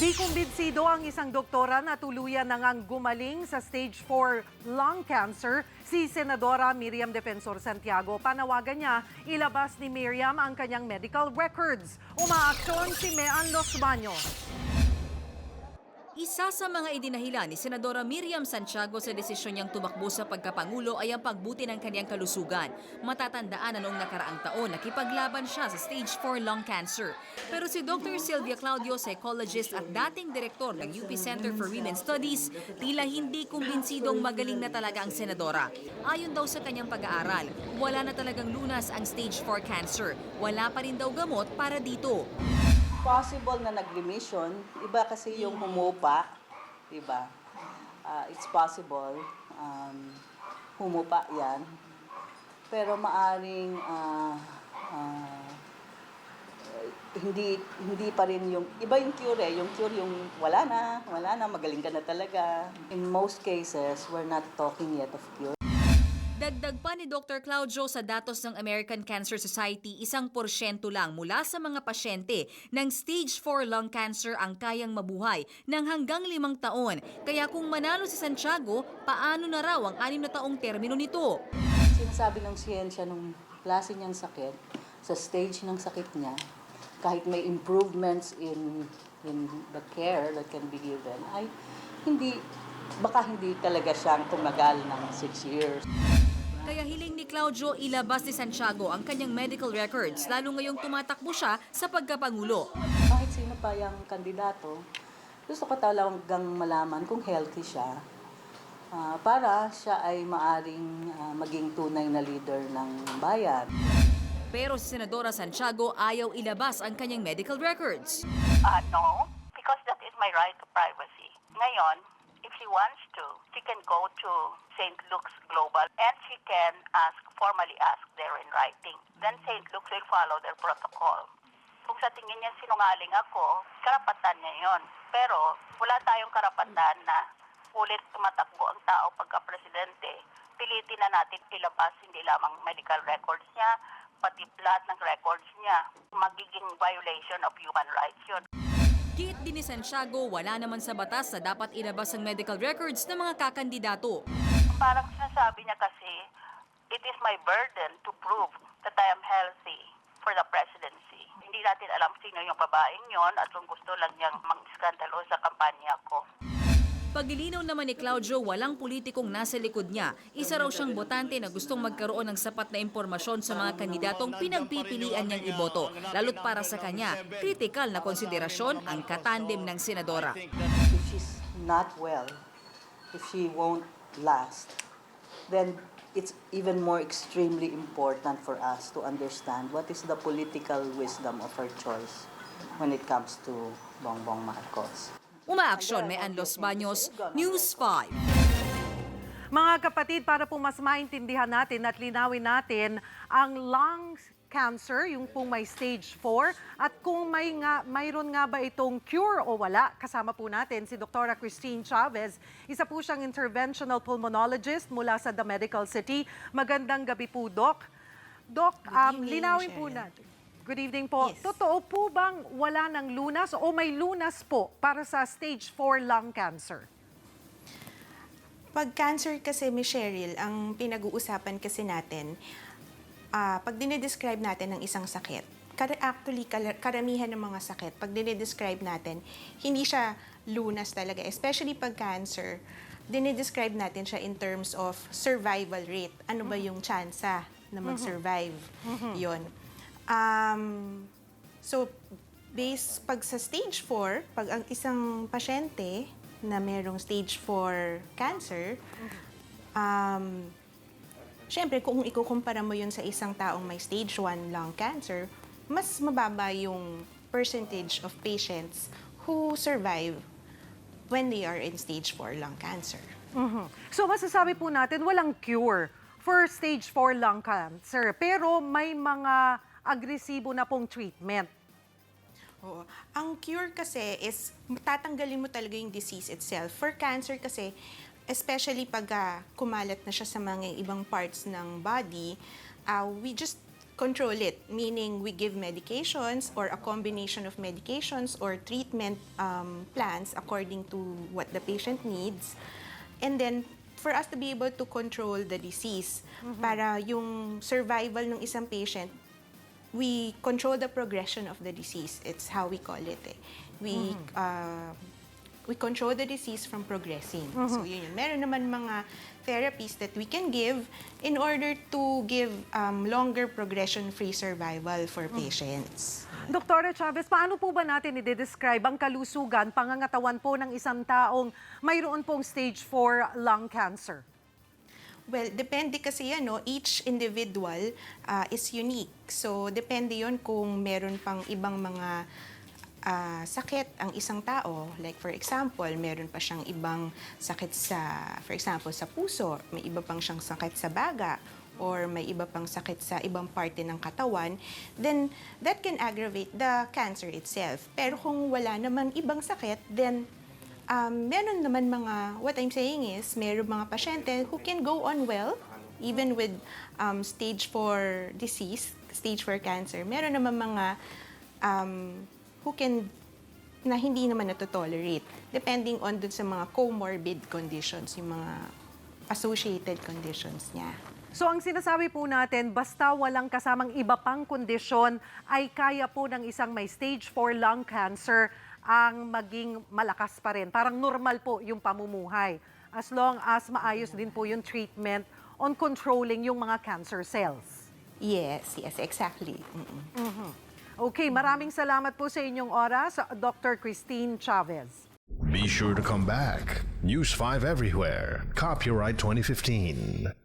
Di kumbinsido ang isang doktora na tuluyan na ngang gumaling sa stage 4 lung cancer, si Senadora Miriam Defensor Santiago. Panawagan niya, ilabas ni Miriam ang kanyang medical records. Umaaksyon si Mean Los Baños. Isa sa mga idinahilan ni Senadora Miriam Santiago sa desisyon niyang tumakbo sa pagkapangulo ay ang pagbuti ng kanyang kalusugan. Matatandaan na noong nakaraang taon, nakipaglaban siya sa stage 4 lung cancer. Pero si Dr. Sylvia Claudio, psychologist at dating direktor ng UP Center for Women Studies, tila hindi kumbinsidong magaling na talaga ang senadora. Ayon daw sa kanyang pag-aaral, wala na talagang lunas ang stage 4 cancer. Wala pa rin daw gamot para dito. Possible na nag-remission. Iba kasi yung humupa, diba? Ah, it's possible. Um, humupa yan. Pero maaring ah, ah, hindi hindi pa rin yung iba yung cure eh. yung cure yung wala na wala na magaling ka na talaga in most cases we're not talking yet of cure Dagdag pa ni Dr. Claudio sa datos ng American Cancer Society, isang porsyento lang mula sa mga pasyente ng stage 4 lung cancer ang kayang mabuhay ng hanggang limang taon. Kaya kung manalo si Santiago, paano na raw ang anim na taong termino nito? sinasabi ng siyensya nung klase niyang sakit, sa stage ng sakit niya, kahit may improvements in in the care that can be given, ay hindi, baka hindi talaga siyang tumagal ng six years. Kaya hiling ni Claudio ilabas ni Santiago ang kanyang medical records lalo ngayong tumatakbo siya sa pagkapangulo. Kahit sino pa yung kandidato, gusto ko talagang malaman kung healthy siya ah, para siya ay maaring ah, maging tunay na leader ng bayan. Pero si Senadora Santiago ayaw ilabas ang kanyang medical records. Uh, no, because that is my right to privacy. Ngayon, if she wants to, she can go to St. Luke's Global and she can ask, formally ask there in writing. Then St. Luke's will follow their protocol. Kung sa tingin niya sinungaling ako, karapatan niya yon. Pero wala tayong karapatan na ulit tumatakbo ang tao pagka-presidente. Pilitin na natin ilabas hindi lamang medical records niya, pati lahat ng records niya. Magiging violation of human rights yun. Giit din ni Santiago, wala naman sa batas na dapat ilabas ang medical records ng mga kakandidato. Parang sinasabi niya kasi, it is my burden to prove that I am healthy for the presidency. Hindi natin alam sino yung babaeng yon at kung gusto lang niyang mang-skandalo sa kampanya ko. Pagilinaw naman ni Claudio, walang politikong nasa likod niya. Isa raw siyang botante na gustong magkaroon ng sapat na impormasyon sa mga kandidatong pinagpipilian niyang iboto. Lalo't para sa kanya, kritikal na konsiderasyon ang katandem ng senadora. if she's not well, if she won't last, then it's even more extremely important for us to understand what is the political wisdom of her choice when it comes to Bongbong Marcos. Umaaksyon may Anlos Baños, News 5. Mga kapatid, para po mas maintindihan natin at linawin natin ang lung cancer, yung pong may stage 4, at kung may nga, mayroon nga ba itong cure o wala, kasama po natin si Dr. Christine Chavez. Isa po siyang interventional pulmonologist mula sa The Medical City. Magandang gabi po, Doc. Doc, um, linawin po natin. Good evening po. Yes. Totoo po bang wala ng lunas o may lunas po para sa stage 4 lung cancer? Pag cancer kasi, Miss Cheryl, ang pinag-uusapan kasi natin, ah, pag dinidescribe natin ng isang sakit, actually, karamihan ng mga sakit, pag dinidescribe natin, hindi siya lunas talaga. Especially pag cancer, dinidescribe natin siya in terms of survival rate. Ano ba yung tsansa na mag-survive? Yun. Um, so, based pag sa stage 4, pag ang isang pasyente na merong stage 4 cancer, um, syempre kung ikukumpara mo yun sa isang taong may stage 1 lung cancer, mas mababa yung percentage of patients who survive when they are in stage 4 lung cancer. Mhm. So masasabi po natin walang cure for stage 4 lung cancer. Pero may mga agresibo na pong treatment. Oo. Ang cure kasi is tatanggalin mo talaga yung disease itself. For cancer kasi, especially pag ah, kumalat na siya sa mga ibang parts ng body, ah, we just control it, meaning we give medications or a combination of medications or treatment um, plans according to what the patient needs. And then, for us to be able to control the disease, para yung survival ng isang patient, we control the progression of the disease. It's how we call it. Eh. We uh, we control the disease from progressing. So yun yun. Meron naman mga therapies that we can give in order to give um, longer progression-free survival for patients. Dr. Chavez, paano po ba natin i-describe ang kalusugan, pangangatawan po ng isang taong mayroon pong stage 4 lung cancer? Well, depende kasi yan, no? each individual uh, is unique. So, depende yon kung meron pang ibang mga ah, sakit ang isang tao. Like for example, meron pa siyang ibang sakit sa, for example, sa puso, may iba pang siyang sakit sa baga, or may iba pang sakit sa ibang parte ng katawan, then that can aggravate the cancer itself. Pero kung wala naman ibang sakit, then um, meron naman mga, what I'm saying is, meron mga pasyente who can go on well, even with um, stage 4 disease, stage 4 cancer. Meron naman mga um, who can na hindi naman natotolerate, depending on dun sa mga comorbid conditions, yung mga associated conditions niya. So ang sinasabi po natin, basta walang kasamang iba pang kondisyon, ay kaya po ng isang may stage 4 lung cancer ang maging malakas pa rin. Parang normal po yung pamumuhay. As long as maayos din po yung treatment on controlling yung mga cancer cells. Yes, yes, exactly. Mm-mm. Okay, maraming salamat po sa inyong oras, Dr. Christine Chavez. Be sure to come back. News 5 everywhere. Copyright 2015.